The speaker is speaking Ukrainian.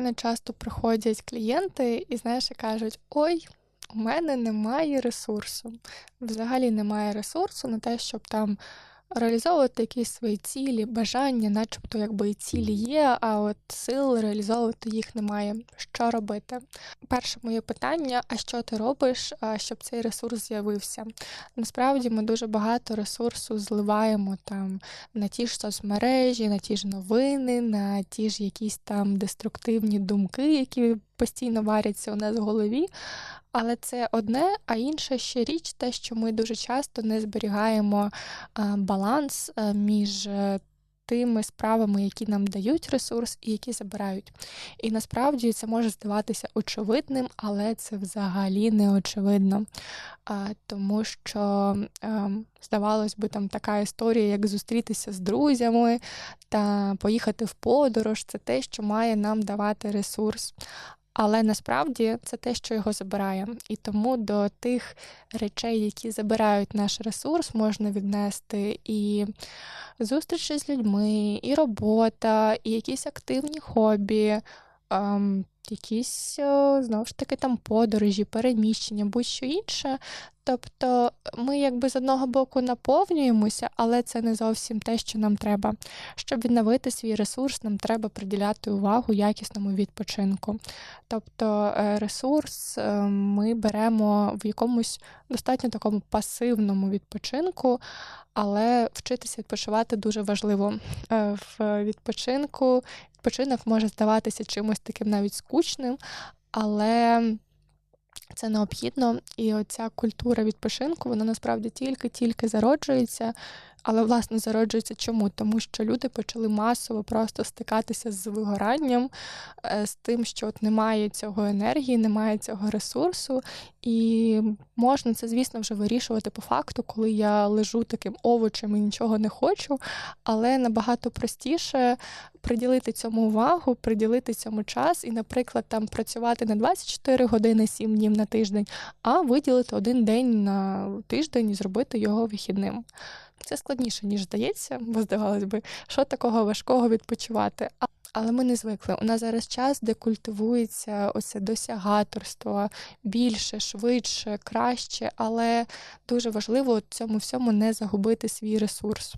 мене часто приходять клієнти і, знаєш, кажуть: ой, у мене немає ресурсу. Взагалі немає ресурсу на те, щоб там реалізовувати якісь свої цілі, бажання, начебто, якби і цілі є, а от сил реалізовувати їх немає. Що робити? Перше моє питання: а що ти робиш, щоб цей ресурс з'явився? Насправді ми дуже багато ресурсу зливаємо там на ті ж соцмережі, на ті ж новини, на ті ж якісь там деструктивні думки, які постійно варяться у нас в голові. Але це одне, а інша ще річ, те, що ми дуже часто не зберігаємо баланс між е, тими справами, які нам дають ресурс і які забирають. І насправді це може здаватися очевидним, але це взагалі не очевидно. Тому що здавалось би, там така історія, як зустрітися з друзями та поїхати в подорож, це те, що має нам давати ресурс. Але насправді це те, що його забирає. І тому до тих речей, які забирають наш ресурс, можна віднести і зустрічі з людьми, і робота, і якісь активні хобі, ем, якісь, е, знову ж таки, там подорожі, переміщення, будь-що інше. Тобто ми якби з одного боку наповнюємося, але це не зовсім те, що нам треба. Щоб відновити свій ресурс, нам треба приділяти увагу якісному відпочинку. Тобто е, ресурс е, ми беремо в якомусь достатньо такому пасивному відпочинку, але вчитися відпочивати дуже важливо. В відпочинку відпочинок може здаватися чимось таким навіть скучним, але це необхідно. І оця культура відпочинку, вона насправді тільки-тільки зароджується. Але, власне, зароджується чому? Тому що люди почали масово просто стикатися з вигоранням, е, з тим, що от немає цього енергії, немає цього ресурсу. І можна це, звісно, вже вирішувати по факту, коли я лежу таким овочем і нічого не хочу. Але набагато простіше приділити цьому увагу, приділити цьому час і, наприклад, там працювати не 24 години 7 днів на тиждень, а виділити один день на тиждень і зробити його вихідним. Це складніше, ніж здається, бо здавалось би, що такого важкого відпочивати. Але ми не звикли. У нас зараз час, де культивується оце досягаторство більше, швидше, краще, але дуже важливо цьому всьому не загубити свій ресурс.